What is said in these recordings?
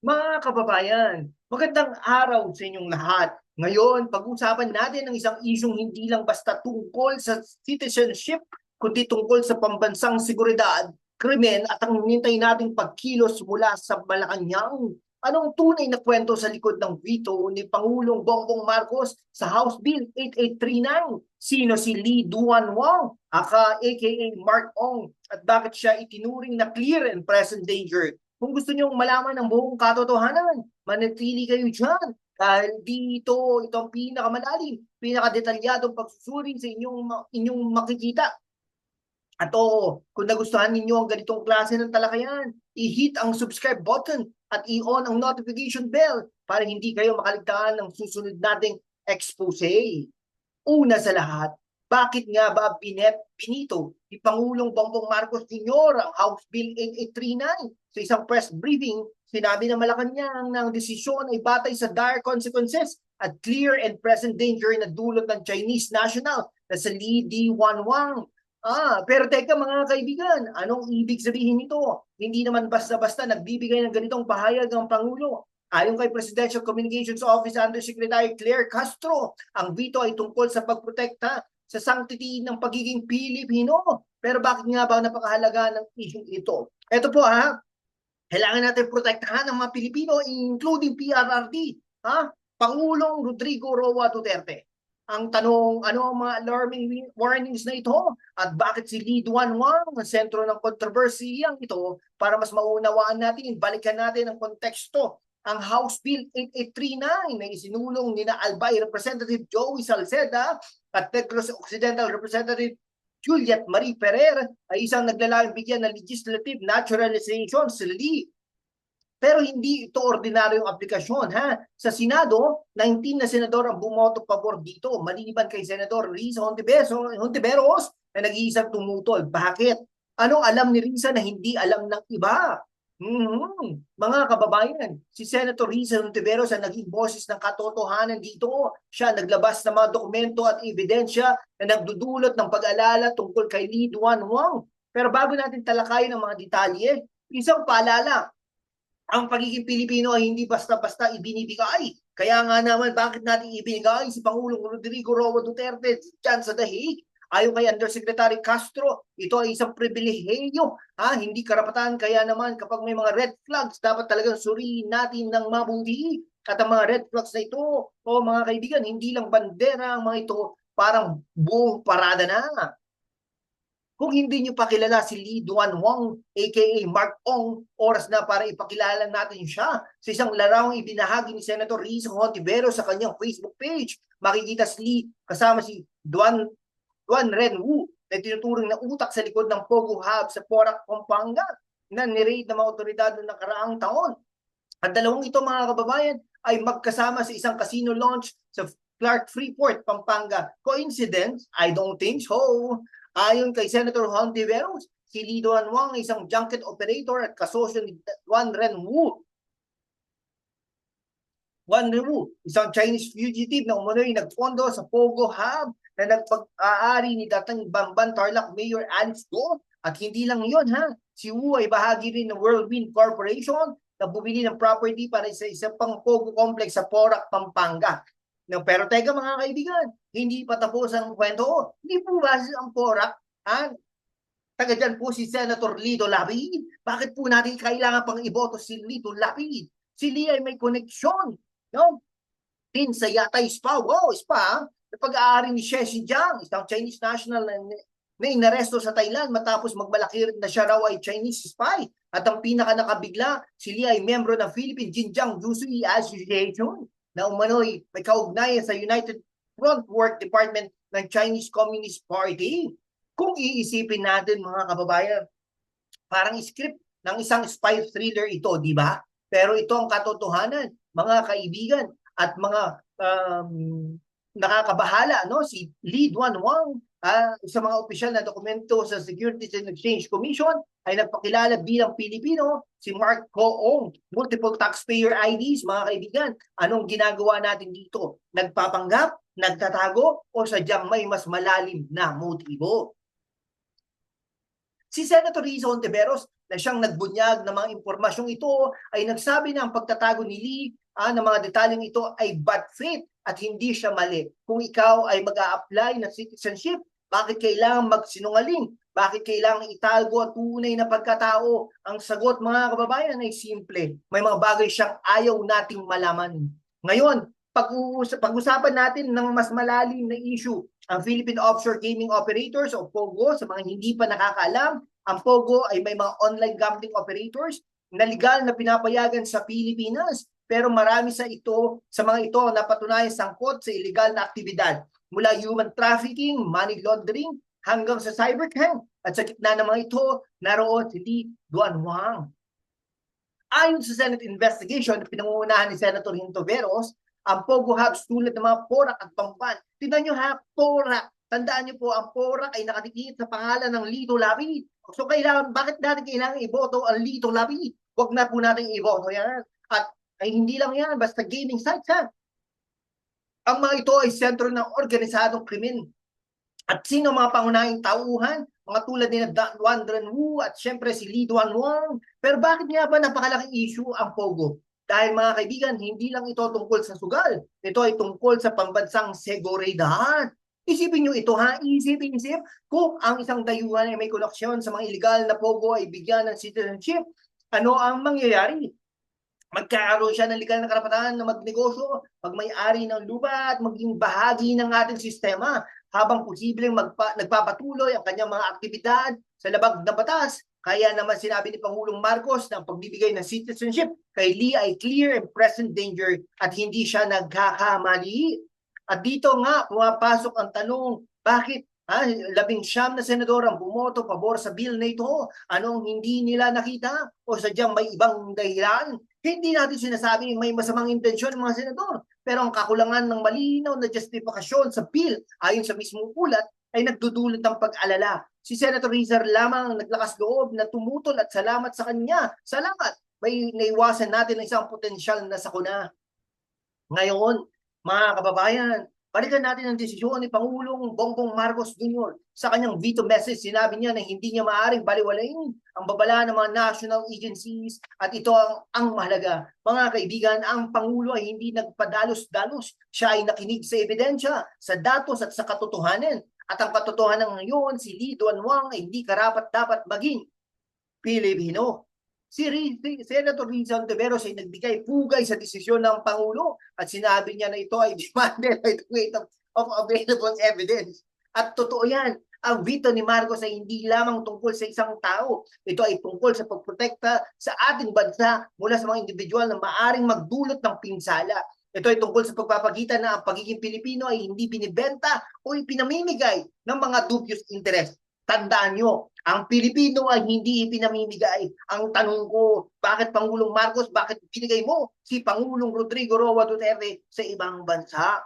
Mga kababayan, magandang araw sa inyong lahat. Ngayon, pag-usapan natin ang isang isyong hindi lang basta tungkol sa citizenship, kundi tungkol sa pambansang seguridad, krimen at ang nintay nating pagkilos mula sa Malacanang. Anong tunay na kwento sa likod ng veto ni Pangulong Bongbong Marcos sa House Bill 8839? Sino si Lee Duan Wang, aka aka Mark Ong, at bakit siya itinuring na clear and present danger kung gusto niyo malaman ang buong katotohanan, manatili kayo dyan. Dahil dito, ito ang pinakamalalim, pinakadetalyadong pagsusuri sa inyong, inyong makikita. At oo, kung nagustuhan ninyo ang ganitong klase ng talakayan, i-hit ang subscribe button at i-on ang notification bell para hindi kayo makaligtaan ng susunod nating expose. Una sa lahat, bakit nga ba binet pinito ni Pangulong Bongbong Marcos Jr. ang House Bill 8839 sa isang press briefing, sinabi ng Malacanang na ang desisyon ay batay sa dire consequences at clear and present danger na dulot ng Chinese national na sa Li Diwanwang. Ah, pero teka mga kaibigan, anong ibig sabihin nito? Hindi naman basta-basta nagbibigay ng ganitong pahayag ang Pangulo. Ayon kay Presidential Communications Office Undersecretary Claire Castro, ang veto ay tungkol sa pagprotekta sa sanctity ng pagiging Pilipino. Pero bakit nga ba napakahalaga ng issue ito? Ito po ha, kailangan natin protektahan ang mga Pilipino, including PRRD. Ha? Pangulong Rodrigo Roa Duterte. Ang tanong, ano ang mga alarming warnings na ito? At bakit si Lee Duan Wang ang sentro ng kontrobersiyang ito para mas maunawaan natin, balikan natin ang konteksto ang House Bill 8839 na isinulong ni na Albay Representative Joey Salceda at Negros Occidental Representative Juliet Marie Ferrer ay isang naglalayong bigyan ng legislative naturalization sa Lee. Pero hindi ito ordinaryong aplikasyon. Ha? Sa Senado, 19 na senador ang bumoto pabor dito, maliban kay Senador Risa Hontiveros na nag-iisang tumutol. Bakit? Anong alam ni Risa na hindi alam ng iba? Mm-hmm. Mga kababayan, si Senator Risa Ontiveros ang naging boses ng katotohanan dito. Siya naglabas ng mga dokumento at ebidensya na nagdudulot ng pag-alala tungkol kay Lee Duan Wang. Pero bago natin talakayin ang mga detalye, isang paalala, ang pagiging Pilipino ay hindi basta-basta ibinibigay. Kaya nga naman, bakit natin ibinigay si Pangulong Rodrigo Roa Duterte dyan sa dahig? Ayon kay Undersecretary Castro, ito ay isang pribilehiyo, ha? hindi karapatan. Kaya naman kapag may mga red flags, dapat talagang suriin natin ng mabuti. At ang mga red flags na ito, o mga kaibigan, hindi lang bandera ang mga ito, parang buong parada na. Kung hindi nyo pakilala si Lee Duan Wang, aka Mark Ong, oras na para ipakilala natin siya sa isang larawang ibinahagi ni Senator Rizzo Hontivero sa kanyang Facebook page. Makikita si Lee kasama si Duan Juan Ren Wu na tinuturing na utak sa likod ng Pogo Hub sa Porac, Pampanga na niraid ng mga otoridad noong nakaraang taon. Ang dalawang ito mga kababayan ay magkasama sa isang casino launch sa Clark Freeport, Pampanga. Coincidence? I don't think so. Ayon kay Senator Juan Tiveros, si Lido Wang isang junket operator at kasosyo ni Juan Ren Wu Ren Wu, isang Chinese fugitive na umunoy nagpondo sa Pogo Hub na nagpag-aari ni dating Bamban Tarlac Mayor Alex Go. At hindi lang yon ha, si Wu ay bahagi rin ng Whirlwind Corporation na bumili ng property para sa isang pang Pogo Complex sa Porac, Pampanga. No, pero teka mga kaibigan, hindi pa tapos ang kwento. Hindi po ba ang Porac? Ha? Taga dyan po si Senator Lito Lapid. Bakit po natin kailangan pang iboto si Lito Lapid? Si Lee ay may koneksyon. No? Din sa Yatay Spa. Wow, Spa na pag-aari ni Xie Jiang, isang Chinese national na, na inaresto sa Thailand matapos magmalaki na siya raw ay Chinese spy. At ang pinaka nakabigla, si Lee ay membro ng Philippine Jinjiang Jusui Association na umano'y may kaugnayan sa United Front Work Department ng Chinese Communist Party. Kung iisipin natin mga kababayan, parang script ng isang spy thriller ito, di ba? Pero ito ang katotohanan, mga kaibigan at mga um, nakakabahala no? Si Lee Duan Wang uh, sa mga opisyal na dokumento sa Securities and Exchange Commission ay nagpakilala bilang Pilipino si Mark Coong multiple taxpayer IDs mga kaibigan. Anong ginagawa natin dito? Nagpapanggap nagtatago o sadyang may mas malalim na motibo? Si Senator Rizzo Ontiveros na siyang nagbunyag ng mga impormasyong ito ay nagsabi na ang pagtatago ni Lee ah, ng mga detalyeng ito ay bad faith at hindi siya mali. Kung ikaw ay mag apply ng citizenship, bakit kailangan magsinungaling? Bakit kailangan itago ang tunay na pagkatao? Ang sagot mga kababayan ay simple. May mga bagay siyang ayaw nating malaman. Ngayon, pag-usapan natin ng mas malalim na issue, ang Philippine Offshore Gaming Operators o POGO, sa mga hindi pa nakakaalam, ang POGO ay may mga online gambling operators na legal na pinapayagan sa Pilipinas. Pero marami sa ito, sa mga ito na patunayan sangkot sa illegal na aktibidad. Mula human trafficking, money laundering, hanggang sa cybercrime. At sa gitna ng mga ito, naroon si Lee Duan Wang. Ayon sa Senate investigation na pinangungunahan ni Senator Hinto Veros, ang Pogo Hubs tulad ng mga Porak at Pampan. Tignan nyo ha, Porak. Tandaan nyo po, ang Porak ay nakadikit sa pangalan ng Lito Lapid. So kailangan, bakit natin kailangan iboto ang Lito Lapid? Huwag na po natin iboto yan. At ay hindi lang yan, basta gaming sites ha. Ang mga ito ay sentro ng organisadong krimen at sino mga pangunahing tauhan? Mga tulad ni Duan Wu at syempre si Li Duan Wang. Pero bakit nga ba napakalaking issue ang Pogo? Dahil mga kaibigan, hindi lang ito tungkol sa sugal. Ito ay tungkol sa pambansang seguridad. Isipin nyo ito ha, isip-isip kung ang isang dayuhan ay may koneksyon sa mga illegal na Pogo ay bigyan ng citizenship, ano ang mangyayari? Magkakaroon siya ng legal na karapatan na magnegosyo, magmay-ari ng lupa at maging bahagi ng ating sistema habang posibleng magpa, nagpapatuloy ang kanyang mga aktibidad sa labag ng batas. Kaya naman sinabi ni Pangulong Marcos na ang pagbibigay ng citizenship kay Lee ay clear and present danger at hindi siya nagkakamali. At dito nga pumapasok ang tanong, bakit Ha, labing siyam na senador ang bumoto pabor sa bill na ito. Anong hindi nila nakita? O sadyang may ibang dahilan? Hindi natin sinasabi may masamang intensyon ng mga senador. Pero ang kakulangan ng malinaw na justifikasyon sa bill ayon sa mismong ulat ay nagdudulot ng pag-alala. Si Senator Rizar lamang ang naglakas loob na tumutol at salamat sa kanya. Salamat! May naiwasan natin ng isang potensyal na sakuna. Ngayon, mga kababayan, Balikan natin ang desisyon ni Pangulong Bongbong Marcos Jr. Sa kanyang veto message, sinabi niya na hindi niya maaaring baliwalain ang babala ng mga national agencies at ito ang, ang mahalaga. Mga kaibigan, ang Pangulo ay hindi nagpadalos-dalos. Siya ay nakinig sa ebidensya, sa datos at sa katotohanan. At ang katotohanan ngayon, si Lee Duan Wang ay hindi karapat dapat maging Pilipino. Si, Senator Rizal Tiveros ay nagbigay pugay sa desisyon ng Pangulo at sinabi niya na ito ay demanded by the weight of, of available evidence. At totoo yan, ang veto ni Marcos ay hindi lamang tungkol sa isang tao. Ito ay tungkol sa pagprotekta sa ating bansa mula sa mga individual na maaring magdulot ng pinsala. Ito ay tungkol sa pagpapagitan na ang pagiging Pilipino ay hindi binibenta o ipinamimigay ng mga dubious interest. Tandaan nyo, ang Pilipino ay hindi ipinamimigay. Ang tanong ko, bakit Pangulong Marcos, bakit binigay mo si Pangulong Rodrigo Roa Duterte sa ibang bansa?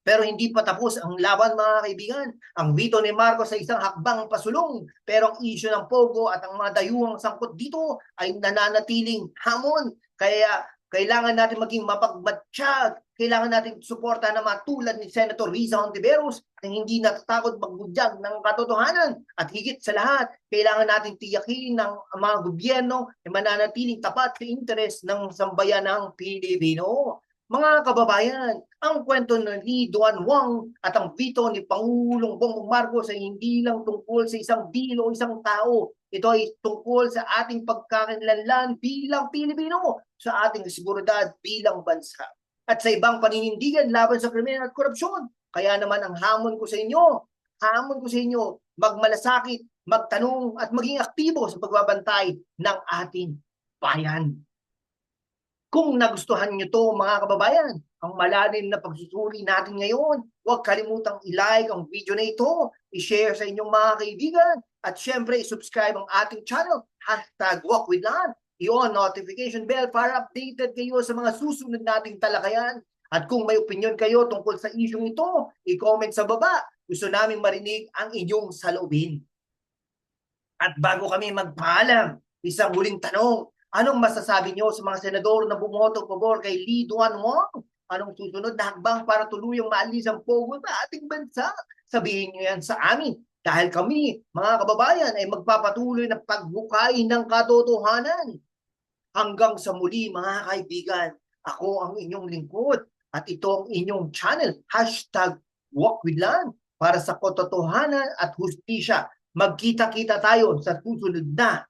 Pero hindi pa tapos ang laban mga kaibigan. Ang veto ni Marcos sa isang hakbang pasulong. Pero ang issue ng Pogo at ang mga dayuhang sangkot dito ay nananatiling hamon. Kaya kailangan natin maging mapagmatsyag. Kailangan natin suporta na matulad ni Senator Riza Hontiveros na hindi natatakot magbudyag ng katotohanan. At higit sa lahat, kailangan natin tiyakin ng mga gobyerno na mananatiling tapat sa interes ng sambayan ng Pilipino. Mga kababayan, ang kwento ng Lee Duan Wang at ang veto ni Pangulong Bongbong Marcos ay hindi lang tungkol sa isang bilo o isang tao. Ito ay tungkol sa ating pagkakalanlan bilang Pilipino, sa ating seguridad bilang bansa. At sa ibang paninindigan laban sa krimen at korupsyon. Kaya naman ang hamon ko sa inyo, hamon ko sa inyo, magmalasakit, magtanong at maging aktibo sa pagbabantay ng ating bayan. Kung nagustuhan nyo to mga kababayan, ang malalim na pagsusuri natin ngayon, huwag kalimutang i-like ang video na ito, i-share sa inyong mga kaibigan, at syempre i-subscribe ang ating channel, hashtag walk with Lan, i-on notification bell para updated kayo sa mga susunod nating talakayan. At kung may opinion kayo tungkol sa isyong ito, i-comment sa baba. Gusto naming marinig ang inyong salubin. At bago kami magpaalam, isang huling tanong, Anong masasabi niyo sa mga senador na bumoto pabor kay Lee Duan Wong? Anong susunod na hakbang para tuluyang maalis ang pogo sa ating bansa? Sabihin niyo yan sa amin Dahil kami, mga kababayan, ay magpapatuloy na paghukay ng katotohanan. Hanggang sa muli, mga kaibigan, ako ang inyong lingkod at ito ang inyong channel, hashtag Walk with Land, para sa katotohanan at hustisya. Magkita-kita tayo sa susunod na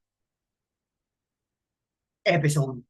episode.